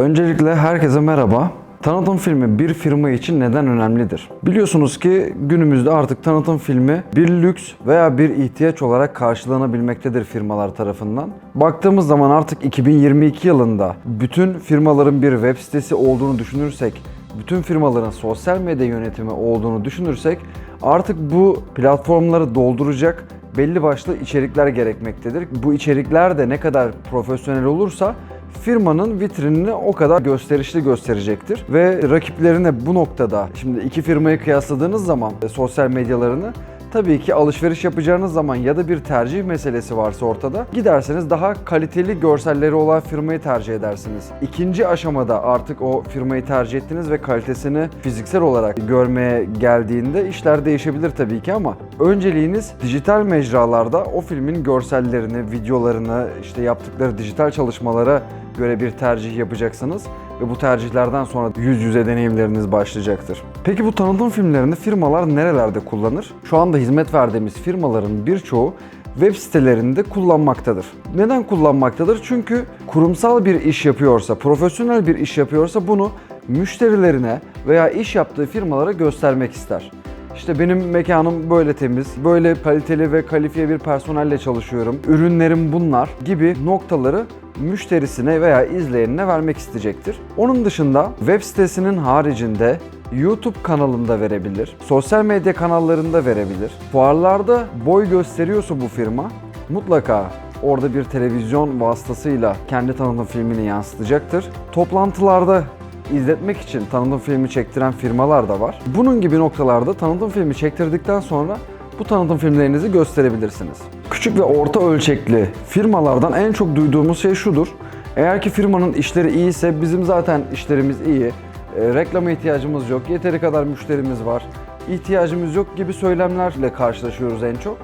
Öncelikle herkese merhaba. Tanıtım filmi bir firma için neden önemlidir? Biliyorsunuz ki günümüzde artık tanıtım filmi bir lüks veya bir ihtiyaç olarak karşılanabilmektedir firmalar tarafından. Baktığımız zaman artık 2022 yılında bütün firmaların bir web sitesi olduğunu düşünürsek, bütün firmaların sosyal medya yönetimi olduğunu düşünürsek artık bu platformları dolduracak belli başlı içerikler gerekmektedir. Bu içerikler de ne kadar profesyonel olursa firmanın vitrinini o kadar gösterişli gösterecektir. Ve rakiplerine bu noktada şimdi iki firmayı kıyasladığınız zaman e, sosyal medyalarını Tabii ki alışveriş yapacağınız zaman ya da bir tercih meselesi varsa ortada giderseniz daha kaliteli görselleri olan firmayı tercih edersiniz. İkinci aşamada artık o firmayı tercih ettiniz ve kalitesini fiziksel olarak görmeye geldiğinde işler değişebilir tabii ki ama önceliğiniz dijital mecralarda o filmin görsellerini, videolarını, işte yaptıkları dijital çalışmalara göre bir tercih yapacaksınız ve bu tercihlerden sonra yüz yüze deneyimleriniz başlayacaktır. Peki bu tanıtım filmlerini firmalar nerelerde kullanır? Şu anda hizmet verdiğimiz firmaların birçoğu web sitelerinde kullanmaktadır. Neden kullanmaktadır? Çünkü kurumsal bir iş yapıyorsa, profesyonel bir iş yapıyorsa bunu müşterilerine veya iş yaptığı firmalara göstermek ister. İşte benim mekanım böyle temiz, böyle kaliteli ve kalifiye bir personelle çalışıyorum. Ürünlerim bunlar gibi noktaları müşterisine veya izleyenine vermek isteyecektir. Onun dışında web sitesinin haricinde YouTube kanalında verebilir, sosyal medya kanallarında verebilir. Fuarlarda boy gösteriyorsa bu firma mutlaka orada bir televizyon vasıtasıyla kendi tanıtım filmini yansıtacaktır. Toplantılarda izletmek için tanıtım filmi çektiren firmalar da var. Bunun gibi noktalarda tanıtım filmi çektirdikten sonra bu tanıtım filmlerinizi gösterebilirsiniz. Küçük ve orta ölçekli firmalardan en çok duyduğumuz şey şudur. Eğer ki firmanın işleri iyiyse bizim zaten işlerimiz iyi. E, reklama ihtiyacımız yok. Yeteri kadar müşterimiz var. ihtiyacımız yok gibi söylemlerle karşılaşıyoruz en çok.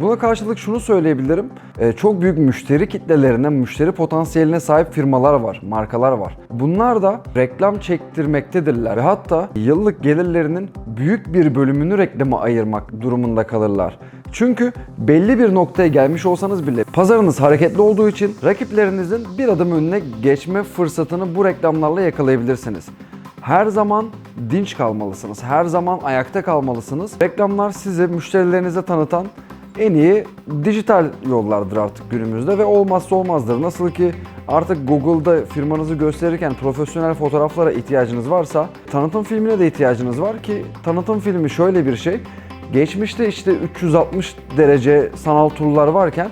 Buna karşılık şunu söyleyebilirim. Ee, çok büyük müşteri kitlelerine, müşteri potansiyeline sahip firmalar var, markalar var. Bunlar da reklam çektirmektedirler ve hatta yıllık gelirlerinin büyük bir bölümünü reklama ayırmak durumunda kalırlar. Çünkü belli bir noktaya gelmiş olsanız bile pazarınız hareketli olduğu için rakiplerinizin bir adım önüne geçme fırsatını bu reklamlarla yakalayabilirsiniz. Her zaman dinç kalmalısınız. Her zaman ayakta kalmalısınız. Reklamlar sizi müşterilerinize tanıtan en iyi dijital yollardır artık günümüzde ve olmazsa olmazdır. Nasıl ki artık Google'da firmanızı gösterirken profesyonel fotoğraflara ihtiyacınız varsa tanıtım filmine de ihtiyacınız var ki tanıtım filmi şöyle bir şey. Geçmişte işte 360 derece sanal turlar varken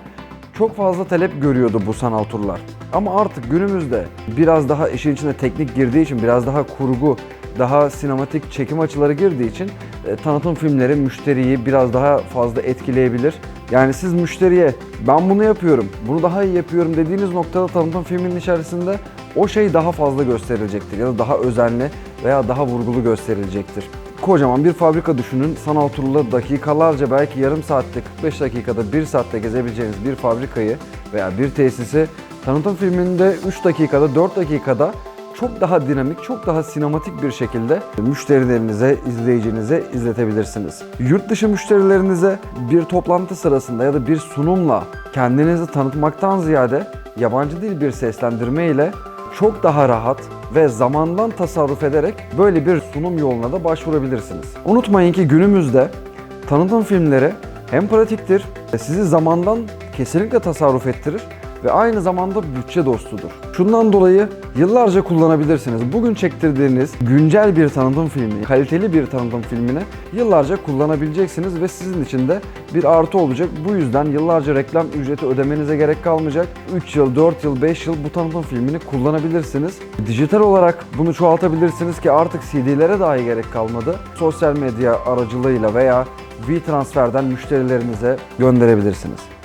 çok fazla talep görüyordu bu sanal turlar. Ama artık günümüzde biraz daha işin içine teknik girdiği için, biraz daha kurgu, daha sinematik çekim açıları girdiği için e, tanıtım filmleri müşteriyi biraz daha fazla etkileyebilir. Yani siz müşteriye ben bunu yapıyorum, bunu daha iyi yapıyorum dediğiniz noktada tanıtım filminin içerisinde o şey daha fazla gösterilecektir ya da daha özenli veya daha vurgulu gösterilecektir. Kocaman bir fabrika düşünün. Sanal turla dakikalarca belki yarım saatte 45 dakikada 1 saatte gezebileceğiniz bir fabrikayı veya bir tesisi tanıtım filminde 3 dakikada 4 dakikada çok daha dinamik, çok daha sinematik bir şekilde müşterilerinize, izleyicinize izletebilirsiniz. Yurt dışı müşterilerinize bir toplantı sırasında ya da bir sunumla kendinizi tanıtmaktan ziyade yabancı dil bir seslendirme ile çok daha rahat ve zamandan tasarruf ederek böyle bir sunum yoluna da başvurabilirsiniz. Unutmayın ki günümüzde tanıtım filmleri hem pratiktir, sizi zamandan kesinlikle tasarruf ettirir ve aynı zamanda bütçe dostudur. Şundan dolayı yıllarca kullanabilirsiniz. Bugün çektirdiğiniz güncel bir tanıtım filmi, kaliteli bir tanıtım filmini yıllarca kullanabileceksiniz ve sizin için de bir artı olacak. Bu yüzden yıllarca reklam ücreti ödemenize gerek kalmayacak. 3 yıl, 4 yıl, 5 yıl bu tanıtım filmini kullanabilirsiniz. Dijital olarak bunu çoğaltabilirsiniz ki artık CD'lere dahi gerek kalmadı. Sosyal medya aracılığıyla veya V-Transfer'den müşterilerinize gönderebilirsiniz.